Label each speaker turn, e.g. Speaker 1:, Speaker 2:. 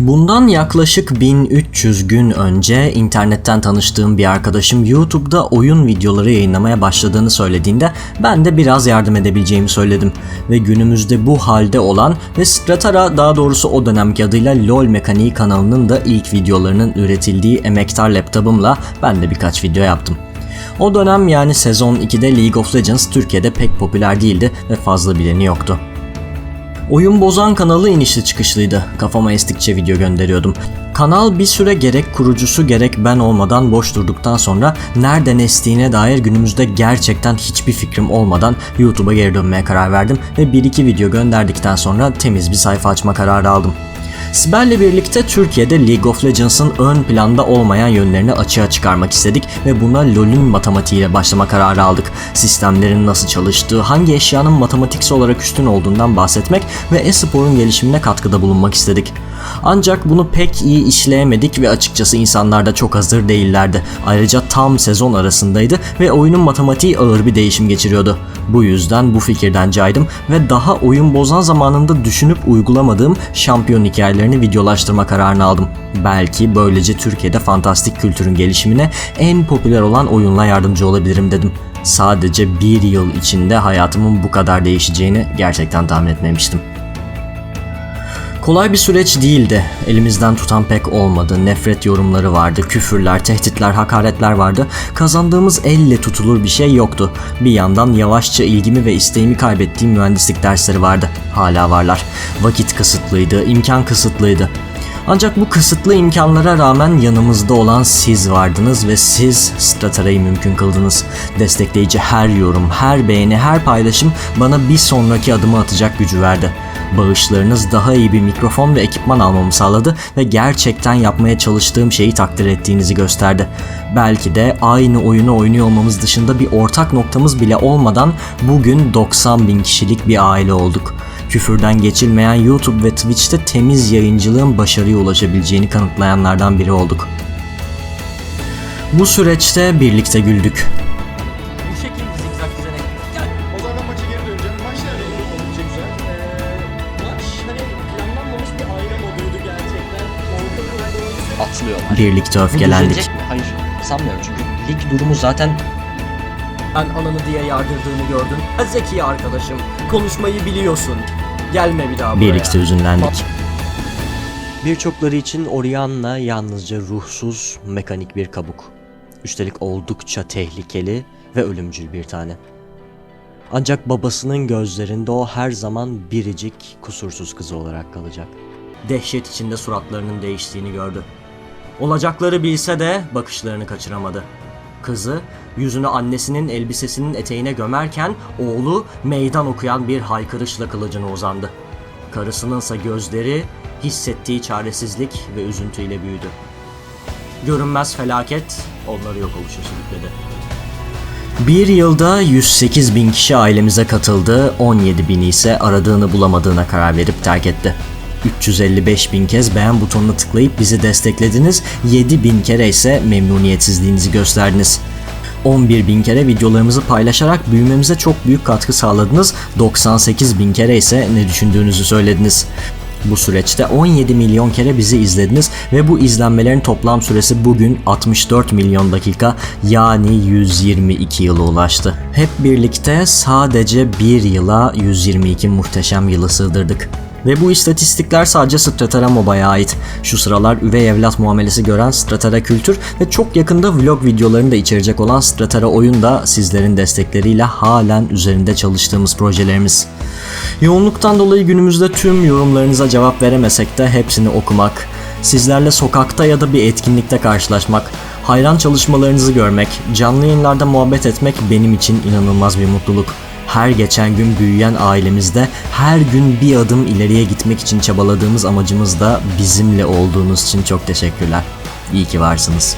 Speaker 1: Bundan yaklaşık 1300 gün önce internetten tanıştığım bir arkadaşım YouTube'da oyun videoları yayınlamaya başladığını söylediğinde ben de biraz yardım edebileceğimi söyledim. Ve günümüzde bu halde olan ve Stratara daha doğrusu o dönemki adıyla LoL Mekaniği kanalının da ilk videolarının üretildiği emektar laptopumla ben de birkaç video yaptım. O dönem yani sezon 2'de League of Legends Türkiye'de pek popüler değildi ve fazla bileni yoktu. Oyun Bozan kanalı inişli çıkışlıydı. Kafama estikçe video gönderiyordum. Kanal bir süre gerek kurucusu gerek ben olmadan boş durduktan sonra nereden estiğine dair günümüzde gerçekten hiçbir fikrim olmadan YouTube'a geri dönmeye karar verdim ve 1-2 video gönderdikten sonra temiz bir sayfa açma kararı aldım. Sibel'le birlikte Türkiye'de League of Legends'ın ön planda olmayan yönlerini açığa çıkarmak istedik ve buna LoL'ün matematiğiyle başlama kararı aldık. Sistemlerin nasıl çalıştığı, hangi eşyanın matematiksel olarak üstün olduğundan bahsetmek ve e-sporun gelişimine katkıda bulunmak istedik. Ancak bunu pek iyi işleyemedik ve açıkçası insanlar da çok hazır değillerdi. Ayrıca tam sezon arasındaydı ve oyunun matematiği ağır bir değişim geçiriyordu. Bu yüzden bu fikirden caydım ve daha oyun bozan zamanında düşünüp uygulamadığım şampiyon hikayelerini videolaştırma kararını aldım. Belki böylece Türkiye'de fantastik kültürün gelişimine en popüler olan oyunla yardımcı olabilirim dedim. Sadece bir yıl içinde hayatımın bu kadar değişeceğini gerçekten tahmin etmemiştim. Kolay bir süreç değildi. Elimizden tutan pek olmadı. Nefret yorumları vardı, küfürler, tehditler, hakaretler vardı. Kazandığımız elle tutulur bir şey yoktu. Bir yandan yavaşça ilgimi ve isteğimi kaybettiğim mühendislik dersleri vardı. Hala varlar. Vakit kısıtlıydı, imkan kısıtlıydı. Ancak bu kısıtlı imkanlara rağmen yanımızda olan siz vardınız ve siz Stratara'yı mümkün kıldınız. Destekleyici her yorum, her beğeni, her paylaşım bana bir sonraki adımı atacak gücü verdi. Bağışlarınız daha iyi bir mikrofon ve ekipman almamı sağladı ve gerçekten yapmaya çalıştığım şeyi takdir ettiğinizi gösterdi. Belki de aynı oyunu oynuyor olmamız dışında bir ortak noktamız bile olmadan bugün 90 bin kişilik bir aile olduk. Küfürden geçilmeyen YouTube ve Twitch'te temiz yayıncılığın başarıya ulaşabileceğini kanıtlayanlardan biri olduk. Bu süreçte birlikte güldük.
Speaker 2: Atlıyorlar.
Speaker 1: Birlikte öfkelendik.
Speaker 2: mi? Hayır sanmıyorum çünkü lig durumu zaten
Speaker 3: Ben ananı diye yardırdığını gördüm. Ha, Zeki arkadaşım. Konuşmayı biliyorsun. Gelme bir daha buraya.
Speaker 1: Birlikte üzünlendik. Birçokları için Orianna yalnızca ruhsuz, mekanik bir kabuk. Üstelik oldukça tehlikeli ve ölümcül bir tane. Ancak babasının gözlerinde o her zaman biricik, kusursuz kızı olarak kalacak. Dehşet içinde suratlarının değiştiğini gördü. Olacakları bilse de bakışlarını kaçıramadı. Kızı yüzünü annesinin elbisesinin eteğine gömerken oğlu meydan okuyan bir haykırışla kılıcına uzandı. Karısınınsa gözleri hissettiği çaresizlik ve üzüntüyle büyüdü. Görünmez felaket onları yok oluşa sürükledi. Bir yılda 108 bin kişi ailemize katıldı, 17 bini ise aradığını bulamadığına karar verip terk etti. 355 bin kez beğen butonuna tıklayıp bizi desteklediniz, 7 bin kere ise memnuniyetsizliğinizi gösterdiniz. 11 bin kere videolarımızı paylaşarak büyümemize çok büyük katkı sağladınız, 98 bin kere ise ne düşündüğünüzü söylediniz. Bu süreçte 17 milyon kere bizi izlediniz ve bu izlenmelerin toplam süresi bugün 64 milyon dakika yani 122 yıla ulaştı. Hep birlikte sadece bir yıla 122 muhteşem yılı sığdırdık. Ve bu istatistikler sadece Stratara Moba'ya ait. Şu sıralar üvey evlat muamelesi gören Stratara Kültür ve çok yakında vlog videolarını da içerecek olan Stratara Oyun da sizlerin destekleriyle halen üzerinde çalıştığımız projelerimiz. Yoğunluktan dolayı günümüzde tüm yorumlarınıza cevap veremesek de hepsini okumak, sizlerle sokakta ya da bir etkinlikte karşılaşmak, hayran çalışmalarınızı görmek, canlı yayınlarda muhabbet etmek benim için inanılmaz bir mutluluk. Her geçen gün büyüyen ailemizde her gün bir adım ileriye gitmek için çabaladığımız amacımızda bizimle olduğunuz için çok teşekkürler. İyi ki varsınız.